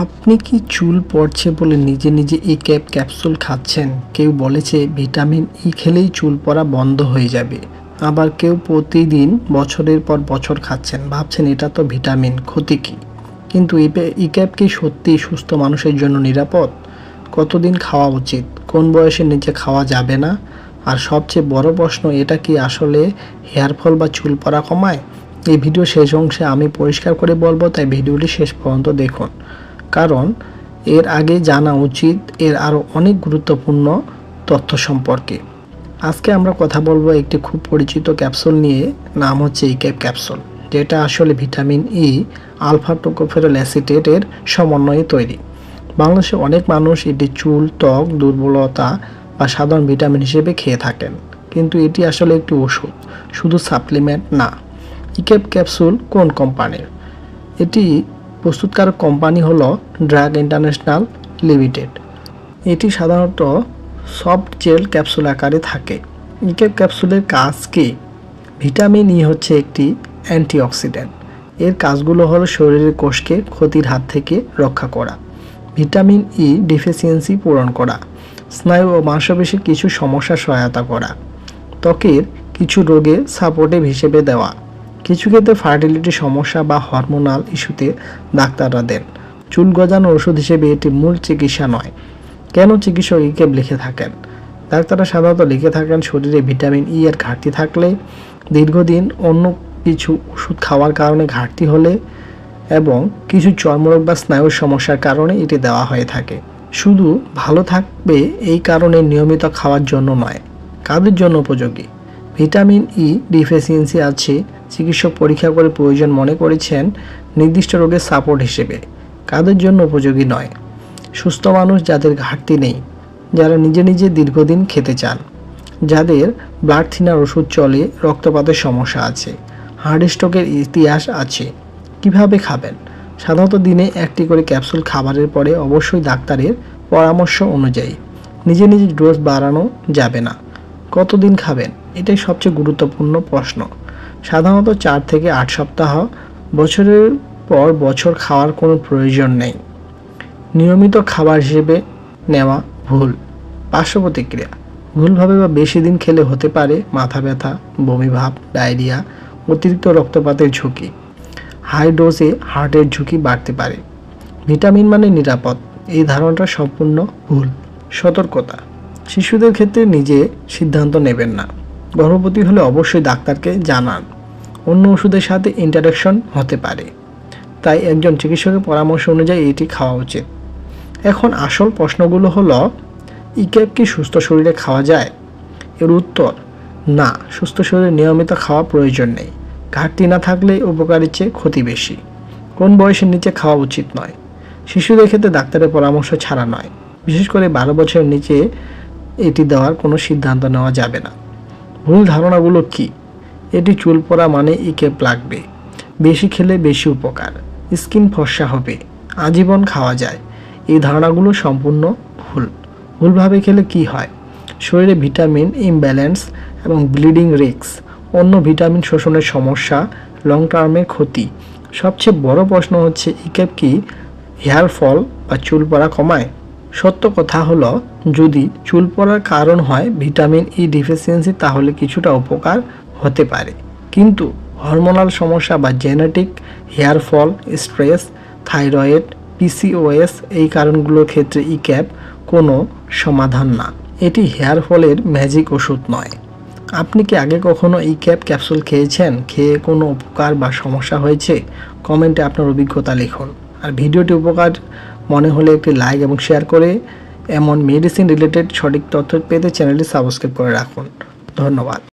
আপনি কি চুল পড়ছে বলে নিজে নিজে এই ক্যাপ ক্যাপসুল খাচ্ছেন? কেউ বলেছে ভিটামিন ই খেলেই চুল পড়া বন্ধ হয়ে যাবে। আবার কেউ প্রতিদিন বছরের পর বছর খাচ্ছেন, ভাবছেন এটা তো ভিটামিন, ক্ষতি কী? কিন্তু ই ক্যাপ কি সত্যি সুস্থ মানুষের জন্য নিরাপদ? কতদিন খাওয়া উচিত? কোন বয়সের নিচে খাওয়া যাবে না? আর সবচেয়ে বড় প্রশ্ন, এটা কি আসলে হেয়ার ফল বা চুল পড়া কমায়? এই ভিডিও শেষ অংশে আমি পরিষ্কার করে বলব, তাই ভিডিওটি শেষ পর্যন্ত দেখুন। কারণ এর আগে জানা উচিত এর আরও অনেক গুরুত্বপূর্ণ তথ্য সম্পর্কে। আজকে আমরা কথা বলব একটি খুব পরিচিত ক্যাপসুল নিয়ে, নাম হচ্ছে এই ক্যাপ ক্যাপসুল, যেটা আসলে ভিটামিন ই আলফা টোকোফেরল অ্যাসিটেটের সমন্বয়ে তৈরি। বাংলাদেশে অনেক মানুষ এটি চুল, ত্বক, দুর্বলতা বা সাধারণ ভিটামিন হিসেবে খেয়ে থাকেন, কিন্তু এটি আসলে একটি ওষুধ, শুধু সাপ্লিমেন্ট না। ইকেপ ক্যাপসুল কোন কোম্পানির? এটি প্রস্তুতকারক কোম্পানি হলো ড্রাগ ইন্টারন্যাশনাল লিমিটেড। এটি সাধারণত সফট জেল ক্যাপসুল আকারে থাকে। ইকেপ ক্যাপসুলের কাজ কি? ভিটামিন ই হচ্ছে একটি অ্যান্টিঅক্সিডেন্ট। এর কাজগুলো হলো শরীরের কোষকে ক্ষতির হাত থেকে রক্ষা করা, ভিটামিন ই ডিফিসিয়েন্সি পূরণ করা, স্নায়ু ও মাংসপেশির কিছু সমস্যা সহায়তা করা, ত্বকের কিছু রোগে সাপোর্টিভ হিসেবে দেওয়া কিছু ক্ষেত্রে ফার্টিলিটি সমস্যা বা হরমোনাল ইস্যুতে ডাক্তাররা দেন। চুল গজানোর ওষুধ হিসেবে এটি মূল চিকিৎসা নয়। কেন চিকিৎসক ইকেপ লিখে থাকেন? ডাক্তাররা সাধারণত লিখে থাকেন শরীরে ভিটামিন ই এর ঘাটতি থাকলে, দীর্ঘদিন অন্য কিছু ওষুধ খাওয়ার কারণে ঘাটতি হলে এবং কিছু চর্মরোগ বা স্নায়ুর সমস্যার কারণে এটি দেওয়া হয়ে থাকে। শুধু ভালো থাকবে এই কারণে নিয়মিত খাওয়ার জন্য নয়, কাদের জন্য উপযোগী? ভিটামিন ই ডিফিসিয়েন্সি আছে, চিকিৎসক পরীক্ষা করে প্রয়োজন মনে করেছেন, নির্দিষ্ট রোগের সাপোর্ট হিসেবে। কাদের জন্য উপযোগী নয়। সুস্থ মানুষ যাদের ঘাটতি নেই, যারা নিজে নিজে দীর্ঘদিন খেতে চান, যাদের ব্লাড থিনার ওষুধ চলে, রক্তপাতের সমস্যা আছে হার্ট স্ট্রোকের ইতিহাস আছে, কীভাবে খাবেন? সাধারণত দিনে একটি করে ক্যাপসুল খাবারের পরে অবশ্যই ডাক্তারের পরামর্শ অনুযায়ী, নিজে নিজে ডোজ বাড়ানো যাবে না। কতদিন খাবেন? এটাই সবচেয়ে গুরুত্বপূর্ণ প্রশ্ন। সাধারণত চার থেকে আট সপ্তাহ, বছরের পর বছর খাওয়ার কোনো প্রয়োজন নেই। নিয়মিত খাবার হিসেবে নেওয়া ভুল। পার্শ্ব প্রতিক্রিয়া। ভুলভাবে বা বেশি দিন খেলে হতে পারে মাথা ব্যথা বমিভাব ডায়রিয়া, অতিরিক্ত রক্তপাতের ঝুঁকি। হাই ডোজে হার্টের ঝুঁকি বাড়তে পারে। ভিটামিন মানে নিরাপদ। এই ধারণাটা সম্পূর্ণ ভুল। সতর্কতা। শিশুদের ক্ষেত্রে নিজে সিদ্ধান্ত নেবেন না। গর্ভবতী হলে অবশ্যই ডাক্তারকে জানান। অন্য ওষুধের সাথে ইন্টারাকশন হতে পারে। তাই একজন চিকিৎসকের পরামর্শ অনুযায়ী এটি খাওয়া উচিত। এখন আসল প্রশ্নগুলো হলো ইক্যাপ কি সুস্থ শরীরে খাওয়া যায়? এর উত্তর, না, সুস্থ শরীরে নিয়মিত খাওয়া প্রয়োজন নেই। ঘাটতি না থাকলে উপকারের চেয়ে ক্ষতি বেশি। কোন বয়সের নিচে খাওয়া উচিত নয়? শিশুদের ক্ষেত্রে ডাক্তারের পরামর্শ ছাড়া নয়। বিশেষ করে বারো বছরের নিচে এটি দেওয়ার কোনো সিদ্ধান্ত নেওয়া যাবে না। ভুল ধারণাগুলো কি? এটি চুল পড়া মানে ইকেপ লাগবে বেশি খেলে বেশি উপকার। স্কিন ফর্সা হবে। আজীবন খাওয়া যায়। এই ধারণাগুলো সম্পূর্ণ ভুল। ভুলভাবে খেলে কি হয়? শরীরে ভিটামিন, ইমব্যালেন্স এবং ব্লিডিং রিক্স অন্য ভিটামিন শোষণের সমস্যা, লং টার্মের ক্ষতি। সবচেয়ে বড় প্রশ্ন হচ্ছে ইকেপ কি হেয়ার ফল বা চুল পড়া কমায়? সত্য কথা হলো, যদি চুল পড়ার কারণ হয় ভিটামিন ই ডিফিসিয়েন্সি তাহলে কিছুটা উপকার হতে পারে। কিন্তু হরমোনাল সমস্যা বা genetic hair fall stress thyroid PCOS এই কারণগুলোর ক্ষেত্রে ই ক্যাপ কোনো সমাধান না। এটি হেয়ার ফলের ম্যাজিক ওষুধ নয়। আপনি কি আগে কখনো এই ক্যাপ ক্যাপসুল খেয়েছেন? খেয়ে কোনো উপকার বা সমস্যা হয়েছে? কমেন্টে আপনার অভিজ্ঞতা লিখুন। আর ভিডিওটি উপকার মনে হলে একটি লাইক এবং শেয়ার করে এমন মেডিসিন রিলেটেড সঠিক তথ্য পেতে চ্যানেলটি সাবস্ক্রাইব করে রাখুন। ধন্যবাদ।